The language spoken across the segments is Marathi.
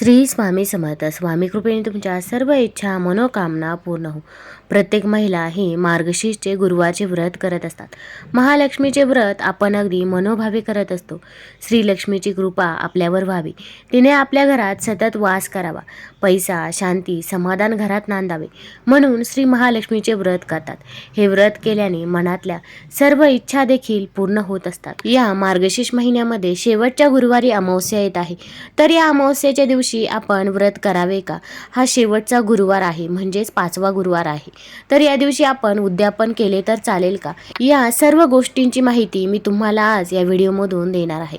श्री स्वामी समर्थ. स्वामी कृपेने तुमच्या सर्व इच्छा मनोकामना पूर्ण हो प्रत्येक महिला ही मार्गशीर्षचे गुरुवारचे व्रत करत असतात. महालक्ष्मीचे व्रत आपण अगदी मनोभावे करत असतो. श्रीलक्ष्मीची कृपा आपल्यावर व्हावी. तिने आपल्या घरात सतत वास करावा. पैसा शांती समाधान घरात नांदावे म्हणून श्री महालक्ष्मीचे व्रत करतात. हे व्रत केल्याने मनातल्या सर्व इच्छा देखील पूर्ण होत असतात. या मार्गशीर्ष महिन्यामध्ये शेवटच्या गुरुवारी अमावस्या येत आहे. तर या अमावस्येच्या दिवशी आपण व्रत करावे का? हा शेवटचा गुरुवार आहे म्हणजेच पाचवा गुरुवार आहे. तर या दिवशी आपण उद्यापन केले तर चालेल का? या सर्व गोष्टींची माहिती मी तुम्हाला आज या व्हिडिओमधून देणार आहे.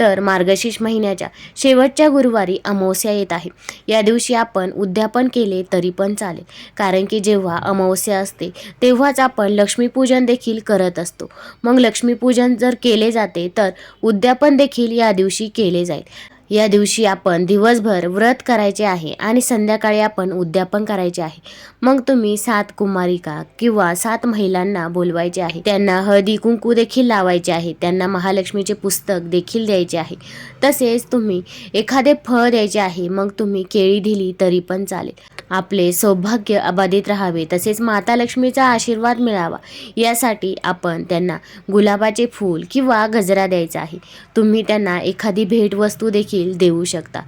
तर मार्गशीर्ष महिन्याच्या शेवटच्या गुरुवारी अमावस्या येत आहे. या दिवशी आपण उद्यापन केले तरी पण चालेल. कारण की जेव्हा अमावस्या असते तेव्हाच आपण लक्ष्मीपूजन देखील करत असतो. मग लक्ष्मीपूजन जर केले जाते तर उद्यापन देखील या दिवशी केले जाईल. या दिवशी आपण दिवसभर व्रत करायचे आहे आणि संध्याकाळी आपण उद्यापन करायचे आहे. मग तुम्ही सात कुमारिका किंवा सात महिलांना बोलवायचे आहे. त्यांना हळदी कुंकू देखील लावायचे आहे. त्यांना महालक्ष्मीचे पुस्तक देखील द्यायचे आहे. तसेच तुम्ही एखादे फळ द्यायचे आहे. मग तुम्ही केळी दिली तरी पण चालेल. आपले सौभाग्य अबाधित राहावे. तसेच माता लक्ष्मीचा आशीर्वाद मिळावा. यासाठी आपण त्यांना गुलाबाचे फूल किंवा गजरा द्यायचा आहे. तुम्ही त्यांना एखादी भेटवस्तू देखील देखील देऊ शकता.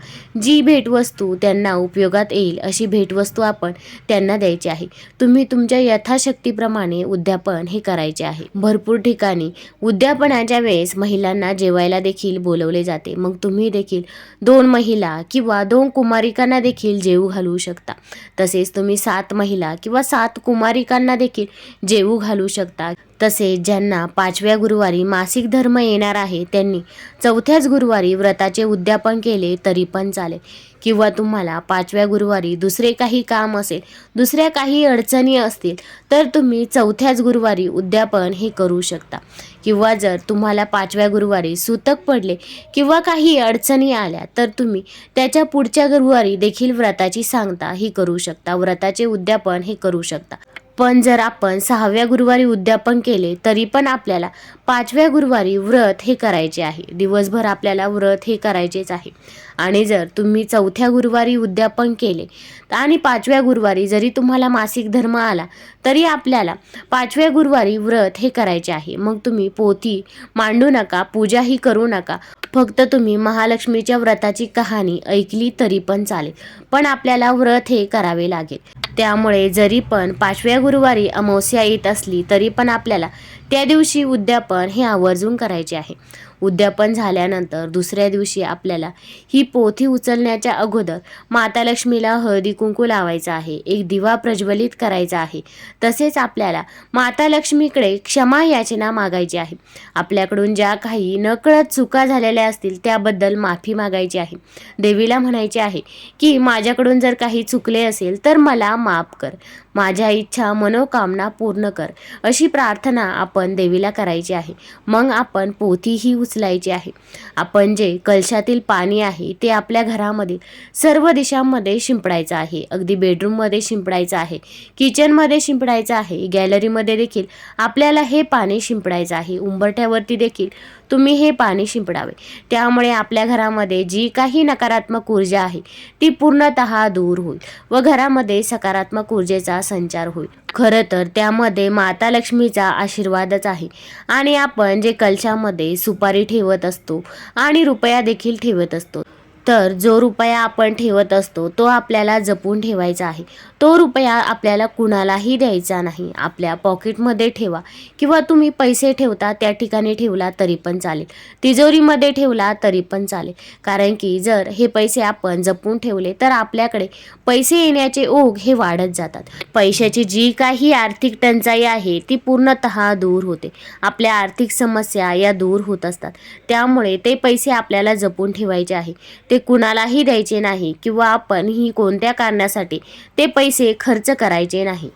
जी भेटवस्तू त्यांना उपयोगात येईल अशी भेटवस्तू आपण त्यांना द्यायची आहे. तुम्ही तुमच्या यथाशक्तीप्रमाणे उद्यापन हे करायचे आहे. भरपूर ठिकाणी उद्यापनाच्या वेळेस महिलांना जेवायला देखील बोलवले जाते. मग तुम्ही देखील दोन महिला किंवा दोन कुमारिकांना देखील जेवू घालू शकता. तसेच तुम्ही सात महिला किंवा सात कुमारिकांना देखील जेवू घालू शकता. तसेच ज्यांना पाचव्या गुरुवारी मासिक धर्म येणार आहे त्यांनी चौथ्याच गुरुवारी व्रताचे उद्यापन केले तरी पण चालेल. किंवा तुम्हाला पाचव्या गुरुवारी दुसरे काही काम असेल दुसऱ्या काही अडचणी असतील तर तुम्ही चौथ्याच गुरुवारी उद्यापन हे करू शकता. किंवा जर तुम्हाला पाचव्या गुरुवारी सुतक पडले किंवा काही अडचणी आल्या तर तुम्ही त्याच्या पुढच्या गुरुवारी देखील व्रताची सांगता ही करू शकता. व्रताचे उद्यापन हे करू शकता. पण जर आपण सहाव्या गुरुवारी उद्यापन केले तरी पण आपल्याला पाचव्या गुरुवारी व्रत हे करायचे आहे. दिवसभर आपल्याला व्रत हे करायचेच आहे. आणि जर तुम्ही चौथ्या गुरुवारी उद्यापन केले आणि पाचव्या गुरुवारी जरी तुम्हाला मासिक धर्म आला तरी आपल्याला पाचव्या गुरुवारी व्रत हे करायचे आहे. मग तुम्ही पोथी मांडू नका पूजाही करू नका. फक्त तुम्ही महालक्ष्मीच्या व्रताची कहाणी ऐकली तरी पण चालेल. पण आपल्याला व्रत हे करावे लागेल. त्यामुळे जरी पण पाचव्या गुरुवारी अमावस्या येत असली तरी पण आपल्याला त्या दिवशी उद्यापन हे आवर्जून करायचे आहे. उद्यापन झाल्यानंतर दुसऱ्या दिवशी आपल्याला ही पोथी उचलण्याच्या अगोदर माता लक्ष्मीला हळदी कुंकू लावायचा आहे एक दिवा प्रज्वलित करायचा आहे. तसेच आपल्याला माता लक्ष्मीकडे क्षमा याचना मागायची आहे. आपल्याकडून ज्या काही नकळत चुका झालेल्या असतील त्याबद्दल माफी मागायची आहे. देवीला म्हणायचे आहे की माझ्याकडून जर काही चुकले असेल तर मला माफ कर. माझ्या इच्छा मनोकामना पूर्ण कर. अशी प्रार्थना आपण देवीला करायची आहे. मग आपण पोथी ही उचलायची आहे. आपण जे कलशातील पाणी आहे ते आपल्या घरामधील सर्व दिशांमध्ये शिंपडायचं आहे. अगदी बेडरूममध्ये शिंपडायचं आहे. किचनमध्ये शिंपडायचं आहे. गॅलरीमध्ये देखील आपल्याला हे पाणी शिंपडायचं आहे. उंबरठ्यावरती देखील तुम्ही हे पाणी शिंपडावे. त्यामुळे आपल्या घरामध्ये जी काही नकारात्मक ऊर्जा आहे ती पूर्णतः दूर होईल व घरामध्ये सकारात्मक ऊर्जेचा संचार होईल. खरं तर त्यामध्ये माता लक्ष्मीचा आशीर्वादच आहे. आणि आपण जे कलशामध्ये सुपारी ठेवत असतो आणि रुपया देखील ठेवत असतो. तर जो रुपया आपण ठेवत असतो तो आपल्याला जपून ठेवायचा आहे. तो रुपया आपल्याला कुणालाही द्यायचा नाही. आपल्या पॉकेटमध्ये ठेवा. किंवा तुम्ही पैसे ठेवता त्या ठिकाणी ठेवला तरी पण चालेल. तिजोरीमध्ये ठेवला तरी पण चालेल. कारण की जर हे पैसे आपण जपून ठेवले तर आपल्याकडे पैसे येण्याचे ओघ हे वाढत जातात. पैशाची जी काही आर्थिक टंचाई आहे ती पूर्णतः दूर होते. आपल्या आर्थिक समस्या या दूर होत असतात. त्यामुळे ते पैसे आपल्याला जपून ठेवायचे आहे. ते कुणालाही द्यायचे नाही किंवा आपण ही कोणत्या कारणासाठी ते पैसे खर्च करायचे नाही.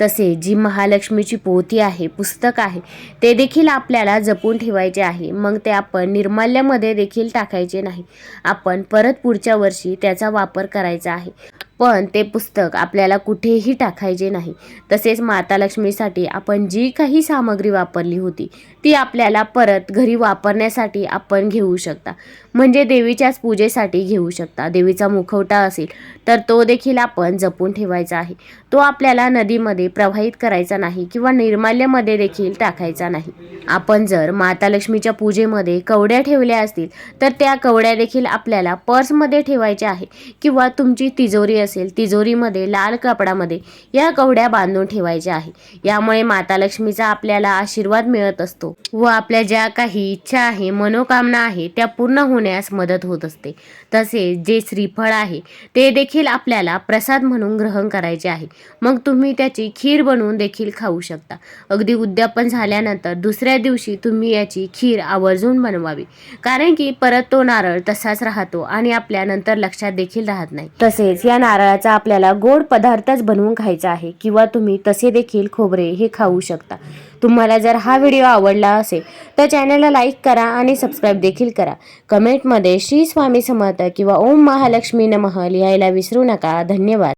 तसे जी महालक्ष्मीची पोथी आहे पुस्तक आहे ते देखील आपल्याला जपून ठेवायचे आहे. मग ते आपण निर्माल्यामध्ये देखील टाकायचे नाही. आपण परत पुढच्या वर्षी त्याचा वापर करायचा आहे. पण ते पुस्तक आपल्याला कुठेही टाकायचे नाही. तसेच माता लक्ष्मीसाठी आपण जी काही सामग्री वापरली होती ती आपल्याला परत घरी वापरण्यासाठी आपण घेऊ शकता. म्हणजे देवीच्याच पूजेसाठी घेऊ शकता. देवीचा मुखवटा असेल तर तो देखील आपण जपून ठेवायचा आहे. तो आपल्याला नदीमध्ये प्रवाहित करायचा नाही किंवा निर्माल्यमध्ये देखील टाकायचा नाही. आपण जर माता लक्ष्मीच्या पूजेमध्ये कवड्या ठेवल्या असतील तर त्या कवड्या देखील आपल्याला पर्समध्ये ठेवायच्या आहे किंवा तुमची तिजोरी असेल तिजोरीमध्ये लाल कपडामध्ये या कवड्या बांधून ठेवायच्या आहे यामुळे माता लक्ष्मीचा आपल्याला आशीर्वाद मिळत असतो व आपल्या ज्या काही इच्छा आहे मनोकामना आहे त्या पूर्ण होण्यास मदत होत असते. तसेच जे श्रीफळ आहे ते देखील आपल्याला प्रसाद म्हणून ग्रहण करायचे आहे. मग तुम्ही त्याची खीर बनवून देखील खाऊ शकता. अगदी उद्यापन झाल्यानंतर दुसऱ्या दिवशी तुम्ही याची खीर आवर्जून बनवावी. कारण की परत तो नारळ तसाच राहतो आणि आपल्या नंतर लक्षात देखील राहत नाही. तसेच या नारळाचा आपल्याला गोड पदार्थच बनवून खायचा आहे किंवा तुम्ही तसे देखील खोबरे हे खाऊ शकता. तुम्हाला जर हा व्हिडिओ आवडला असेल तर चॅनलला लाईक करा आणि सबस्क्राईब देखील करा. कमेंटमध्ये श्री स्वामी समर्थ किंवा ओम महालक्ष्मी नमः लिहायला विसरू नका. धन्यवाद.